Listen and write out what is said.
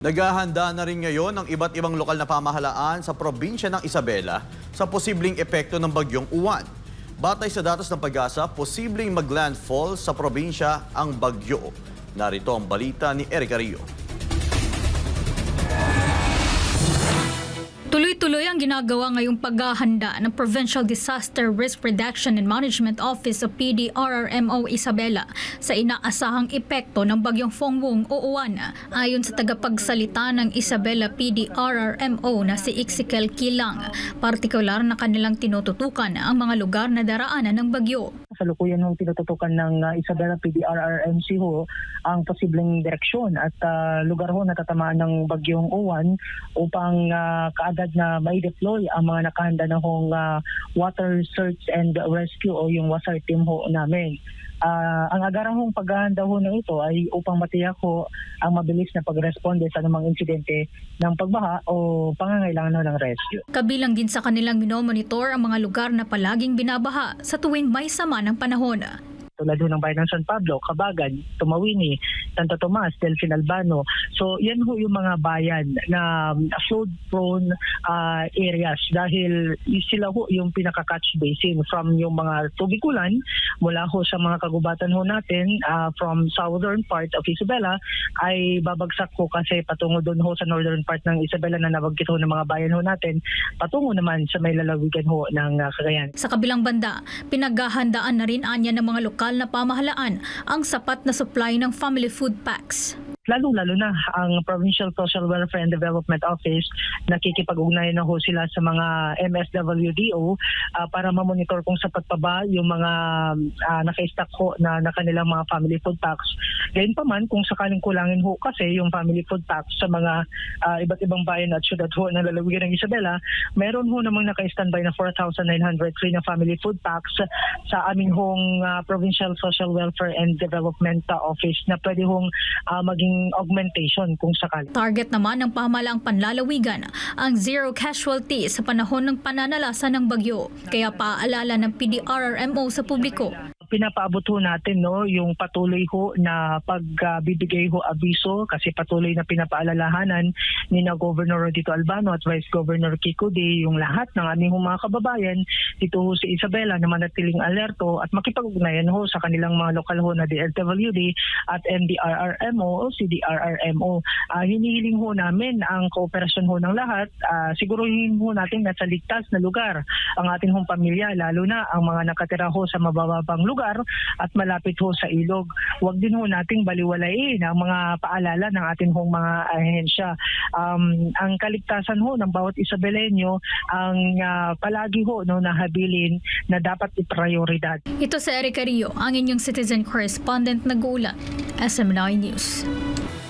Naghahanda na rin ngayon ang iba't ibang lokal na pamahalaan sa probinsya ng Isabela sa posibleng epekto ng bagyong uwan. Batay sa datos ng pag-asa, posibleng maglandfall sa probinsya ang bagyo. Narito ang balita ni Eric Ario. Tuloy-tuloy ang ginagawa ngayong paghahanda ng Provincial Disaster Risk Reduction and Management Office o PDRRMO Isabela sa inaasahang epekto ng bagyong Fongwong o uwan. Ayon sa tagapagsalita ng Isabela PDRRMO na si Ixikel Kilang, partikular na kanilang tinututukan ang mga lugar na daraanan ng bagyo. Kasalukuyan hong tinututukan ng uh, Isabela PDRRMC ho ang posibleng direksyon at uh, lugar ho na tatamaan ng bagyong uwan upang uh, kaagad na mai-deploy ang mga nakahanda na hong uh, water search and rescue o yung WASAR team ho namin. Ah, ang agarang paghahanda ho na ito ay upang matiyak ho ang mabilis na pagresponde sa anumang insidente ng pagbaha o pangangailangan ng rescue. Kabilang din sa kanilang minomonitor ang mga lugar na palaging binabaha sa tuwing may sama ng panahon. Tulad ng bayan ng San Pablo, Cabagan, Tumawini, Santo Tomas, Delfin Albano. So yan ho yung mga bayan na um, flood-prone uh, areas dahil sila ho yung pinaka-catch basin from yung mga tubikulan mula ho sa mga kagubatan ho natin uh, from southern part of Isabela ay babagsak ho kasi patungo doon ho sa northern part ng Isabela na nabagkit ho ng mga bayan ho natin patungo naman sa may lalawigan ho ng uh, Cagayan. Sa kabilang banda, pinaghahandaan na rin anya ng mga lokal na pamahalaan ang sapat na supply ng family food packs. Lalong-lalo na ang Provincial Social Welfare and Development Office nakikipag-ugnayan na ho sila sa mga MSWDO ah, para mamonitor kung sapat pa ba yung mga uh, naka-stock ho na, na kanilang mga family food packs. Gayun pa man, kung sakaling kulangin ho kasi yung family food packs sa mga ah, iba't ibang bayan at syudad ho na lalawigan ng Isabela, meron ho namang naka-standby na 4,903 na family food packs sa aming hong ah, Provincial Social Welfare and Development ah, Office na pwede hong ah, maging augmentation kung sakali. Target naman ng pamahalaang panlalawigan ang zero casualty sa panahon ng pananalasa ng bagyo. Kaya paalala ng PDRRMO sa publiko. Pinapaabot ho natin no yung patuloy ho na pagbibigay ho abiso kasi patuloy na pinapaalalahanan ni na Governor Rodito Albano at Vice Governor Kiko Day yung lahat ng aming mga kababayan dito ho sa Isabela na manatiling alerto at makipag-ugnayan ho sa kanilang mga lokal ho na DLWD at MDRRMO o CDRRMO. Ah, hinihiling ho namin ang kooperasyon ho ng lahat. Ah, siguruhin ho natin na sa ligtas na lugar ang ating hong pamilya lalo na ang mga nakatira ho sa mabababang lugar at malapit ho sa ilog. Huwag din ho nating baliwalain ang mga paalala ng ating hong mga ahensya. Um, ang kaligtasan ho ng bawat Isabelenyo ang ah, palagi ho no, nahabilin na dapat iprioridad. Ito sa Erica Rio, ang inyong citizen correspondent na gulat, SM9 News.